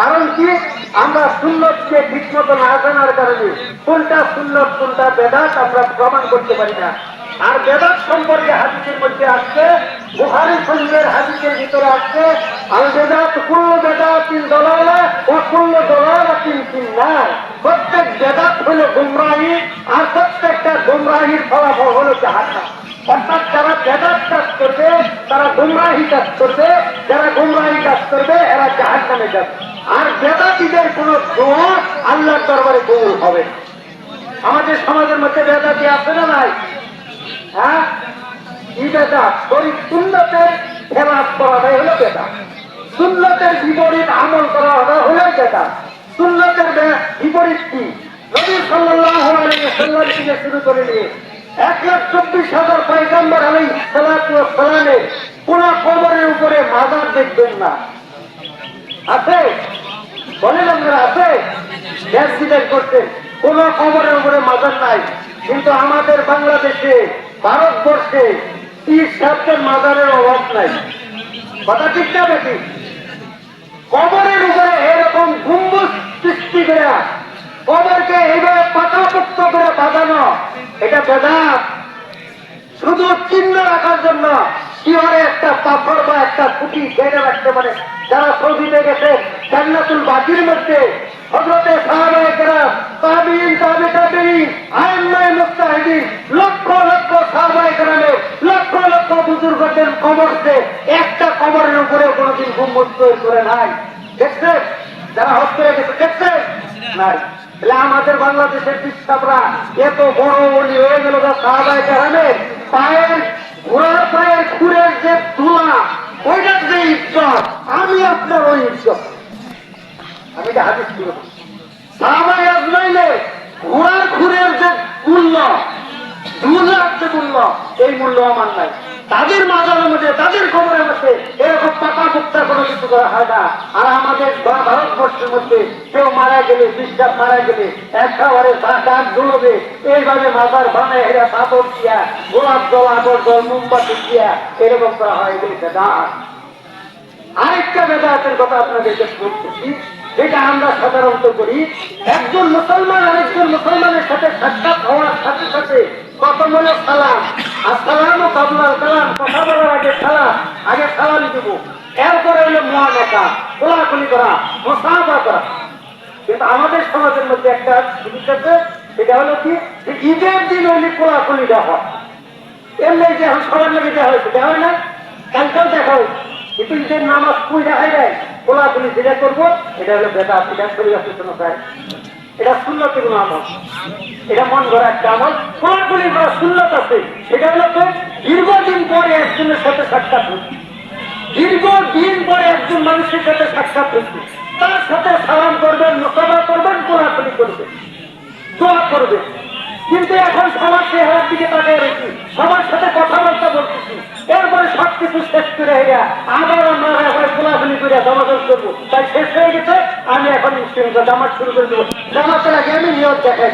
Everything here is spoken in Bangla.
কারণ কি? আমরা সুন্নতকে ঠিক না জানার কারণে কোনটা সুন্নত, কোনটা বেদাত আমরা প্রমাণ করতে পারি না। আর বেদাত সম্পর্কে হাদিসের মধ্যে আসছে বুহারি শরীফের হাদিসের ভিতরে আসছে, আল বেদাত কুল্ল বেদাত তিন দলালা ও কুল্ল দলালা তিন তিন নার প্রত্যেক বেদাত হলো গুমরাহি, আর প্রত্যেকটা গুমরাহির ফলাফল হলো জাহান্নাম। অর্থাৎ যারা বেদাত কাজ করবে, তারা গুমরাহি কাজ করবে, যারা গুমরাহি কাজ করবে, এরা জাহাজ নামে যাবে। আর বেদাতিদের কোন দোয়া আল্লাহর দরবারে কবুল হবে আমাদের সমাজের মধ্যে বেদাতি আছে না নাই? হ্যাঁ? কি বেদাত শরীর সুন্নতের খেলাপ করাটাই হলো বেদাত সুন্নতের বিপরীত আমল করা হলো বেদাত সুন্নতের বিপরীত কি? নবী সাল্লাল্লাহু আলাইহি ওয়াসাল্লাম থেকে শুরু করে নিয়ে এক লাখ চব্বিশ হাজার পয়গম্বর আলাই সালামে কোন কবরের উপরে মাজার দেখবেন না। আছে? বলেন আপনারা আছে? জিজ্ঞেস করছেন কোন খবরের উপরে মাজার নাই। কিন্তু আমাদের বাংলাদেশে, ভারতবর্ষে সাহেবদের মাজারের অভাব নাই। কথা ঠিক না বেশি কবরের উপরে এরকম গুম্বুজ সৃষ্টি করে কবরকে এইভাবে পাতাপুক্ত করে বাঁধানো, এটা বেদাত। শুধু চিহ্ন রাখার জন্য শিহরে একটা পাথর বা একটা খুঁটি কেটে রাখতে পারে। যারা সৌদিতে গেছে, জান্নাতুল বাকির মধ্যে। লক্ষ লক্ষ লক্ষ লক্ষ বুজুর্গদের একটা উপরে কোনোদিন করে নাই। গেছে আমাদের বাংলাদেশের বিশ্বরা এত বড় হয়ে গেল পায়ের যে তুলা ওইটার যে ইজ্জত, আমি আপনার ওই ইজ্জত। আমি এটা হাদিস করে আজমাইলে ঘোড়ার খুরের যে মূল্য এই মূল্য আমার নাই। তাদের মাজারের মধ্যে তাদের খবরের মধ্যে এরকম পাকা মুক্তা কোনো কিছু করা হয় না। আর আমাদের ভারতবর্ষের মধ্যে কেউ মারা গেলে বিশ্বাস মারা গেলে, একেবারে ডাক জুড়বে এইভাবে মাজার বানায় এরা পাথর দিয়া, গোলাপ জল আগর জল মোমবাতি দিয়া এরকম করা হয় এগুলি বেদাত আরেকটা বেদাতের কথা আপনাদেরকে বলতেছি, যেটা আমরা সাধারণত করি, একজন মুসলমান আরেকজন মুসলমানের সাথে সাক্ষাৎ হলো সালাম আর সালাম ও কাবলার কালাম কথা বলার আগে সালাম আগে সালাম দিব। এরপরে হলো মহানেতা, কোলাকুলি করা মোসাফা করা। কিন্তু আমাদের সমাজের মধ্যে একটা জিনিস আছে, সেটা হলো কি? যে ঈদের দিন হইলে কোলাকুলি হয়। এমনি যে এখন সবার লাগে দেওয়া হয়েছে দেওয়া হয় না। কালকেও দেখা হয়েছে কিন্তু ঈদের নামাজ পুই দেখাই দেয় কোলাকুলি যেটা করব এটা হলো বেদা এটা শরীর অসুস্থ চায় এটা শূন্যতে কোনো আমল। এটা মন গড়া একটা আমল। কোলাকুলি করা শূন্যত আছে। এটা হলো তো দীর্ঘদিন পরে একজনের সাথে সাক্ষাৎ হচ্ছে। দীর্ঘদিন পরে একজন মানুষের সাথে সাক্ষাৎ হচ্ছে। তার সাথে সালাম করবেন মোকাবা করবেন, কোলাকুলি করবেন, দোয়া করবে কিন্তু এখন সবার চেহারার দিকে তাকিয়ে রেখি সবার সাথে কথাবার্তা বলতেছি। এরপরে সব কিছু শেষ করে আবার আমরা এখন খোলাখুলি করে জমাজল করব। তাই শেষ হয়ে গেছে। আমি এখন জামাত শুরু করে দেবো। জামাতের আগে আমি নিয়ত দেখাই।